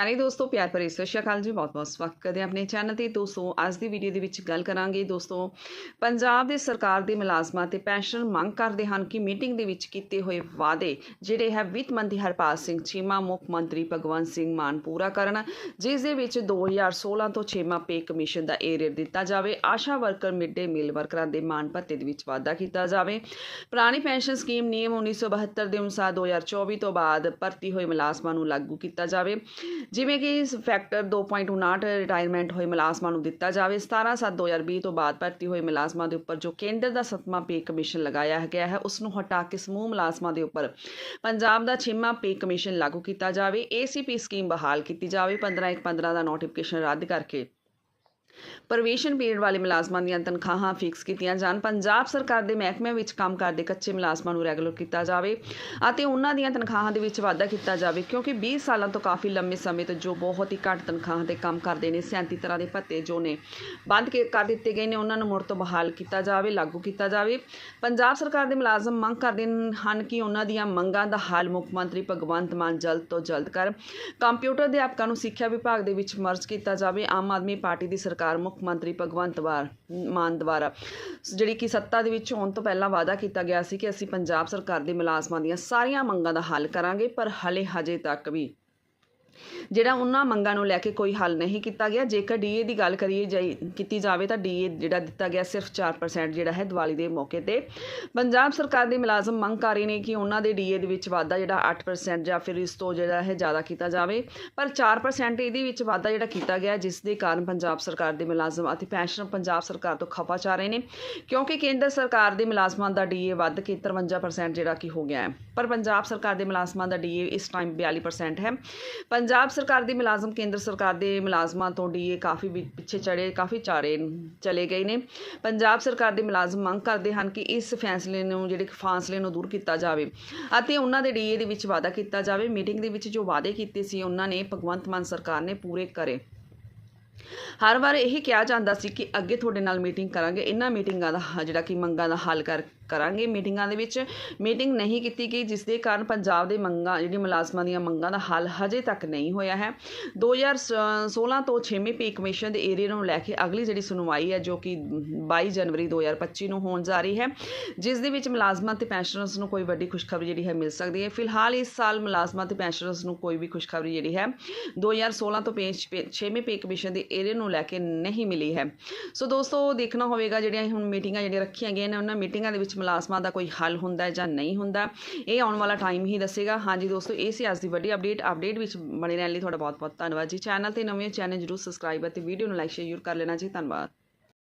ਸਾਰੇ ਦੋਸਤੋ, ਪਿਆਰ ਭਰੀ ਸਤਿ ਸ਼੍ਰੀ ਅਕਾਲ ਜੀ। ਬਹੁਤ ਬਹੁਤ ਸਵਾਗਤ ਕਰਦੇ ਆਪਣੇ ਚੈਨਲ ਤੇ। ਦੋਸਤੋ, ਅੱਜ ਦੀ ਵੀਡੀਓ ਦੇ ਵਿੱਚ ਗੱਲ ਕਰਾਂਗੇ। ਦੋਸਤੋ, ਪੰਜਾਬ ਦੇ ਸਰਕਾਰ ਦੇ ਮੁਲਾਜ਼ਮਾਂ ਤੇ ਪੈਨਸ਼ਨ ਮੰਗ ਕਰਦੇ ਹਨ ਕਿ ਮੀਟਿੰਗ ਦੇ ਵਿੱਚ ਕੀਤੇ ਹੋਏ ਵਾਅਦੇ ਜਿਹੜੇ ਹੈ ਵਿੱਤ ਮੰਤਰੀ ਹਰਪਾਲ ਸਿੰਘ ਚੀਮਾ, ਮੁੱਖ ਮੰਤਰੀ ਭਗਵੰਤ ਸਿੰਘ ਮਾਨ ਪੂਰਾ ਕਰਨ, ਜਿਸ ਦੇ ਵਿੱਚ 2016 ਤੋਂ ਛੇਵਾਂ ਪੇ ਕਮਿਸ਼ਨ ਦਾ ਏਰੀਅਰ ਦਿੱਤਾ ਜਾਵੇ। ਆਸ਼ਾ ਵਰਕਰ ਮਿਡ ਡੇ ਮੀਲ ਵਰਕਰਾਂ ਦੇ ਮਾਨ ਭੱਤੇ ਦੇ ਵਿੱਚ ਵਾਧਾ ਕੀਤਾ ਜਾਵੇ। ਪੁਰਾਣੀ ਪੈਨਸ਼ਨ ਸਕੀਮ ਨਿਯਮ 1972 ਦੇ ਅਨੁਸਾਰ 2024 ਤੋਂ ਬਾਅਦ ਭਰਤੀ ਹੋਏ ਮੁਲਾਜ਼ਮਾਂ ਨੂੰ ਲਾਗੂ ਕੀਤਾ ਜਾਵੇ। ਜਿਵੇਂ ਕਿ ਇਸ ਫੈਕਟਰ 2.59 ਰਿਟਾਇਰਮੈਂਟ ਹੋਏ ਮੁਲਾਜ਼ਮਾਂ ਨੂੰ ਦਿੱਤਾ ਜਾਵੇ 17/7/2020 ਤੋਂ ਬਾਅਦ ਭਰਤੀ ਹੋਏ ਮੁਲਾਜ਼ਮਾਂ ਦੇ ਉੱਪਰ ਜੋ ਕੇਂਦਰ ਦਾ ਸੱਤਵਾਂ ਪੇ ਕਮਿਸ਼ਨ ਲਗਾਇਆ ਗਿਆ ਹੈ, ਉਸ ਨੂੰ ਹਟਾ ਕੇ ਸਮੂਹ ਮੁਲਾਜ਼ਮਾਂ ਦੇ ਉੱਪਰ ਪੰਜਾਬ ਦਾ ਛੇਵਾਂ ਪੇ ਕਮਿਸ਼ਨ ਲਾਗੂ ਕੀਤਾ ਜਾਵੇ ਏਸੀਪੀ ਸਕੀਮ ਬਹਾਲ ਕੀਤੀ ਜਾਵੇ 15/1/15 ਦਾ ਨੋਟੀਫਿਕੇਸ਼ਨ ਰੱਦ ਕਰਕੇ ਪਰਵੇਸ਼ਨ ਪੀਰੀਅਡ ਵਾਲੇ ਮੁਲਾਜ਼ਮਾਂ ਦੀਆਂ ਤਨਖਾਹਾਂ ਫਿਕਸ ਕੀਤੀਆਂ ਜਾਣ। ਪੰਜਾਬ ਸਰਕਾਰ ਦੇ ਮਹਿਕਮਿਆਂ ਵਿੱਚ ਕੰਮ ਕਰਦੇ ਕੱਚੇ ਮੁਲਾਜ਼ਮਾਂ ਨੂੰ ਰੈਗੂਲਰ ਕੀਤਾ ਜਾਵੇ ਅਤੇ ਉਹਨਾਂ ਦੀਆਂ ਤਨਖਾਹਾਂ ਦੇ ਵਿੱਚ ਵਾਧਾ ਕੀਤਾ ਜਾਵੇ, ਕਿਉਂਕਿ 20 ਸਾਲਾਂ ਤੋਂ ਕਾਫੀ ਲੰਮੇ ਸਮੇਂ ਤੋਂ ਜੋ ਬਹੁਤ ਹੀ ਘੱਟ ਤਨਖਾਹਾਂ ਤੇ ਕੰਮ ਕਰਦੇ ਨੇ 37 ਤਰ੍ਹਾਂ ਦੇ ਭੱਤੇ ਜੋ ਨੇ ਬੰਦ ਕੇ- ਕਰ ਦਿੱਤੇ ਗਏ ਨੇ, ਉਹਨਾਂ ਨੂੰ ਮੁੜ ਤੋਂ ਬਹਾਲ ਕੀਤਾ ਜਾਵੇ, ਲਾਗੂ ਕੀਤਾ ਜਾਵੇ। ਪੰਜਾਬ ਸਰਕਾਰ ਦੇ ਮੁਲਾਜ਼ਮ ਮੰਗ ਕਰਦੇ ਹਨ ਕਿ ਉਹਨਾਂ ਦੀਆਂ ਮੰਗਾਂ ਦਾ ਹੱਲ ਮੁੱਖ ਮੰਤਰੀ ਭਗਵੰਤ ਮਾਨ ਜਲਦ ਤੋਂ ਜਲਦ ਕਰ। ਕੰਪਿਊਟਰ ਅਧਿਆਪਕਾਂ ਨੂੰ ਸਿੱਖਿਆ ਵਿਭਾਗ ਦੇ ਵਿੱਚ ਮਰਜ ਕੀਤਾ ਜਾਵੇ। ਆਮ ਆਦਮੀ ਪਾਰਟੀ ਦੀ ਸਰਕਾਰ ਮੁੱਖ ਮੰਤਰੀ ਭਗਵੰਤ ਵਾਰ, ਮਾਨ ਦੁਆਰਾ। ਜਿਹੜੀ ਕਿ ਸੱਤਾ ਦੇ ਵਿੱਚ ਆਉਣ ਤੋਂ ਪਹਿਲਾਂ ਵਾਅਦਾ ਕੀਤਾ ਗਿਆ ਸੀ ਕਿ ਅਸੀਂ ਪੰਜਾਬ ਸਰਕਾਰ ਦੇ ਮੁਲਾਜ਼ਮਾਂ ਦੀਆਂ ਸਾਰੀਆਂ ਮੰਗਾਂ ਦਾ ਹੱਲ ਕਰਾਂਗੇ, ਪਰ ਹਲੇ ਹਜੇ ਤੱਕ ਵੀ ਜਿਹੜਾ ਉਹਨਾਂ ਮੰਗਾਂ ਨੂੰ ਲੈ ਕੇ ਕੋਈ ਹੱਲ ਨਹੀਂ ਕੀਤਾ ਗਿਆ। ਜੇਕਰ ਡੀਏ ਦੀ ਗੱਲ ਕਰੀਏ ਜਾਈ, ਕੀਤੀ ਜਾਵੇ ਤਾਂ ਡੀਏ ਜਿਹੜਾ ਦਿੱਤਾ ਗਿਆ ਸਿਰਫ 4% ਜਿਹੜਾ ਹੈ ਦੀਵਾਲੀ ਦੇ ਮੌਕੇ ਤੇ। ਪੰਜਾਬ ਸਰਕਾਰ ਦੇ ਮੁਲਾਜ਼ਮ ਮੰਗ ਕਰ ਰਹੇ ਨੇ ਕਿ ਉਹਨਾਂ ਦੇ ਡੀਏ ਦੇ ਵਿੱਚ ਵਾਧਾ ਜਿਹੜਾ 8% ਜਾਂ ਫਿਰ ਇਸ ਤੋਂ ਜਿਹੜਾ ਹੈ ਜ਼ਿਆਦਾ ਕੀਤਾ ਜਾਵੇ। ਪਰ 4% ਇਹਦੇ ਵਿੱਚ ਵਾਧਾ ਜਿਹੜਾ ਕੀਤਾ ਗਿਆ, ਜਿਸ ਦੇ ਕਾਰਨ ਪੰਜਾਬ ਸਰਕਾਰ ਦੇ ਮੁਲਾਜ਼ਮ ਅਤੇ ਪੈਨਸ਼ਨ ਪੰਜਾਬ ਸਰਕਾਰ ਤੋਂ ਖਪਾ ਚਾ ਰਹੇ ਨੇ, ਕਿਉਂਕਿ ਕੇਂਦਰ ਸਰਕਾਰ ਦੇ ਮੁਲਾਜ਼ਮਾਂ ਦਾ ਡੀਏ ਵੱਧ ਕੇ 53% ਜਿਹੜਾ ਕਿ ਹੋ ਗਿਆ ਹੈ। ਪਰ ਪੰਜਾਬ ਸਰਕਾਰ ਦੇ ਮੁਲਾਜ਼ਮਾਂ ਦਾ ਡੀਏ ਇਸ ਟਾਈਮ 42% ਹੈ। ਪੰਜਾਬ ਸਰਕਾਰ ਦੀ ਮੁਲਾਜ਼ਮ, ਕੇਂਦਰ ਸਰਕਾਰ ਦੇ ਮੁਲਾਜ਼ਮਾਂ ਤੋਂ ਡੀਏ ਕਾਫੀ ਵੀ ਪਿੱਛੇ ਚੜੇ, ਕਾਫੀ ਚਾਰੇ ਚਲੇ ਗਏ ਨੇ। ਪੰਜਾਬ ਸਰਕਾਰ ਦੇ ਮੁਲਾਜ਼ਮ ਮੰਗ ਕਰਦੇ ਹਨ ਕਿ ਇਸ ਫੈਸਲੇ ਨੂੰ, ਜਿਹੜੇ ਫਾਸਲੇ ਨੂੰ ਦੂਰ ਕੀਤਾ ਜਾਵੇ ਅਤੇ ਉਹਨਾਂ ਦੇ ਡੀਏ ਦੇ ਵਿੱਚ ਵਾਅਦਾ ਕੀਤਾ ਜਾਵੇ। ਮੀਟਿੰਗ ਦੇ ਵਿੱਚ ਜੋ ਵਾਅਦੇ ਕੀਤੇ ਸੀ, ਉਹਨਾਂ ਨੇ ਭਗਵੰਤ ਮਾਨ ਸਰਕਾਰ ਨੇ ਪੂਰੇ ਕਰੇ। ਹਰ ਵਾਰ ਇਹ ਕਿਹਾ ਜਾਂਦਾ ਸੀ ਕਿ ਅੱਗੇ ਤੁਹਾਡੇ ਨਾਲ ਮੀਟਿੰਗ ਕਰਾਂਗੇ। ਇਹਨਾਂ ਮੀਟਿੰਗਾਂ ਦਾ ਹ- ਜਿਹੜਾ ਕਿ ਮੰਗਾਂ ਦਾ ਹੱਲ ਕਰ ਕਰਾਂਗੇ ਮੀਟਿੰਗਾਂ ਦੇ ਵਿੱਚ। ਮੀਟਿੰਗ ਨਹੀਂ ਕੀਤੀ ਗਈ, ਜਿਸ ਦੇ ਕਾਰਨ ਪੰਜਾਬ ਦੇ ਮੰਗਾਂ ਜਿਹੜੀ ਮੁਲਾਜ਼ਮਾਂ ਦੀਆਂ ਮੰਗਾਂ ਦਾ ਹੱਲ ਹਜੇ ਤੱਕ ਨਹੀਂ ਹੋਇਆ ਹੈ। 2016 ਤੋਂ 6ਵੇਂ ਪੇ ਕਮਿਸ਼ਨ ਦੇ ਏਰੀਆ ਨੂੰ ਲੈ ਕੇ ਅਗਲੀ ਜਿਹੜੀ ਸੁਣਵਾਈ ਹੈ, ਜੋ ਕਿ 22 ਜਨਵਰੀ 2025 ਨੂੰ ਹੋਣ ਜਾ ਰਹੀ ਹੈ, ਜਿਸ ਦੇ ਵਿੱਚ ਮੁਲਾਜ਼ਮਾਂ ਤੇ ਪੈਨਸ਼ਨਰਸ ਨੂੰ ਕੋਈ ਵੱਡੀ ਖੁਸ਼ਖਬਰੀ ਜਿਹੜੀ ਹੈ ਮਿਲ ਸਕਦੀ ਹੈ। ਫਿਲਹਾਲ ਇਸ ਸਾਲ ਮੁਲਾਜ਼ਮਾਂ ਤੇ ਪੈਨਸ਼ਨਰਸ ਨੂੰ ਕੋਈ ਵੀ ਖੁਸ਼ਖਬਰੀ ਜਿਹੜੀ ਹੈ 2016 ਤੋਂ ਪੇਸ਼ 6ਵੇਂ ਪੇ ਕਮਿਸ਼ਨ ਦੇ ਏਰੀਆ ਨੂੰ ਲੈ ਕੇ ਨਹੀਂ ਮਿਲੀ ਹੈ। ਸੋ ਦੋਸਤੋ, ਦੇਖਣਾ ਹੋਵੇਗਾ ਜਿਹੜੀਆਂ ਹੁਣ ਮੀਟਿੰਗਾਂ ਜਿਹੜੀਆਂ ਰੱਖੀਆਂ ਗਈਆਂ ਨੇ, ਉਹਨਾਂ ਮੀਟਿੰਗਾਂ ਦੇ ਵਿੱਚ ਮੁਲਾਜ਼ਮਾਂ ਦਾ ਕੋਈ ਹੱਲ ਹੁੰਦਾ ਜਾਂ ਨਹੀਂ ਹੁੰਦਾ, ਇਹ ਆਉਣ ਵਾਲਾ ਟਾਈਮ ਹੀ ਦੱਸੇਗਾ। ਹਾਂਜੀ ਦੋਸਤੋ, ਇਹ ਸੀ ਅੱਜ ਦੀ ਵੱਡੀ ਅਪਡੇਟ ਅਪਡੇਟ ਵਿੱਚ ਬਣੇ ਰਹਿਣ ਲਈ ਤੁਹਾਡਾ ਬਹੁਤ ਬਹੁਤ ਧੰਨਵਾਦ ਜੀ। ਚੈਨਲ ਤੇ ਨਵੇਂ ਚੈਨਲ ਜਰੂਰ ਸਬਸਕ੍ਰਾਈਬ ਅਤੇ ਵੀਡੀਓ ਨੂੰ ਲਾਈਕ ਸ਼ੇਅਰ ਕਰ ਲੈਣਾ ਜੀ। ਧੰਨਵਾਦ।